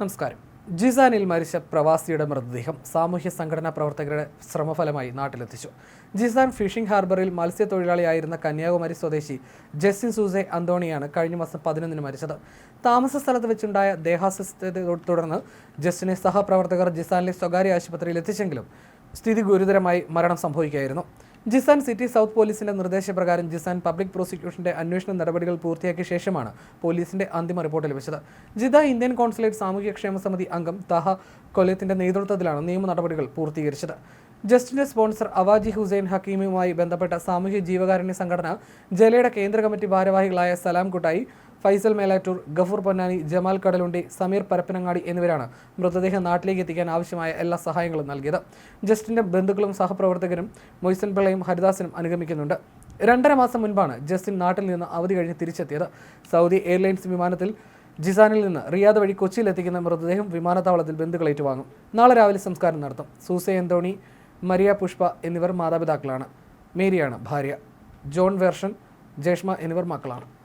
നമസ്കാരം. ജിസാനിൽ മരിച്ച പ്രവാസിയുടെ മൃതദേഹം സാമൂഹ്യ സംഘടനാ പ്രവർത്തകരുടെ ശ്രമഫലമായി നാട്ടിലെത്തിച്ചു. ജിസാൻ ഫിഷിംഗ് ഹാർബറിൽ മത്സ്യത്തൊഴിലാളിയായിരുന്ന കന്യാകുമാരി സ്വദേശി ജസ്റ്റിൻ സൂസെ അന്തോണിയാണ് കഴിഞ്ഞ മാസം പതിനൊന്നിന് മരിച്ചത്. താമസ സ്ഥലത്ത് വെച്ചുണ്ടായ ദേഹാസ്വസ്ഥതയെ തുടർന്ന് ജസ്റ്റിനെ സഹപ്രവർത്തകർ ജിസാനിലെ സ്വകാര്യ ആശുപത്രിയിൽ എത്തിച്ചെങ്കിലും സ്ഥിതി ഗുരുതരമായി മരണം സംഭവിക്കുകയായിരുന്നു. ജിസാൻ സിറ്റി സൗത്ത് പോലീസിന്റെ നിർദ്ദേശപ്രകാരം ജിസാൻ പബ്ലിക് പ്രോസിക്യൂഷന്റെ അന്വേഷണ നടപടികൾ പൂർത്തിയാക്കിയ ശേഷമാണ് പോലീസിന്റെ അന്തിമ റിപ്പോർട്ട് ലഭിച്ചത്. ജിദ ഇന്ത്യൻ കോൺസുലേറ്റ് സാമൂഹ്യക്ഷേമ സമിതി അംഗം തഹ കൊലത്തിന്റെ നേതൃത്വത്തിലാണ് നിയമ നടപടികൾ പൂർത്തീകരിച്ചത്. ജസ്റ്റിന്റെ സ്പോൺസർ അവാജി ഹുസൈൻ ഹക്കീമുമായി ബന്ധപ്പെട്ട സാമൂഹ്യ ജീവകാരുണ്യ സംഘടന ജലയുടെ കേന്ദ്ര കമ്മിറ്റി ഭാരവാഹികളായ സലാം കുട്ടായി ഫൈസൽ മേലാറ്റൂർ ഗഫൂർ പൊന്നാനി ജമാൽ കടലുണ്ടി സമീർ പരപ്പനങ്ങാടി എന്നിവരാണ് മൃതദേഹം നാട്ടിലേക്ക് എത്തിക്കാൻ ആവശ്യമായ എല്ലാ സഹായങ്ങളും നൽകിയത്. ജസ്റ്റിന്റെ ബന്ധുക്കളും സഹപ്രവർത്തകരും മൊയ്സൻ പിള്ളയും ഹരിദാസനും അനുഗമിക്കുന്നുണ്ട്. രണ്ടര മാസം മുൻപാണ് ജസ്റ്റിൻ നാട്ടിൽ നിന്ന് അവധി കഴിഞ്ഞ് തിരിച്ചെത്തിയത്. സൗദി എയർലൈൻസ് വിമാനത്തിൽ ജിസാനിൽ നിന്ന് റിയാദ് വഴി കൊച്ചിയിലെത്തിക്കുന്ന മൃതദേഹം വിമാനത്താവളത്തിൽ ബന്ധുക്കൾ ഏറ്റുവാങ്ങും. നാളെ രാവിലെ സംസ്കാരം നടത്തും. സൂസെ എന്തോണി മരിയ പുഷ്പ എന്നിവർ മാതാപിതാക്കളാണ്. മേരിയാണ് ഭാര്യ. ജോൺ വെർഷൻ ജേഷ്മ എന്നിവർ മക്കളാണ്.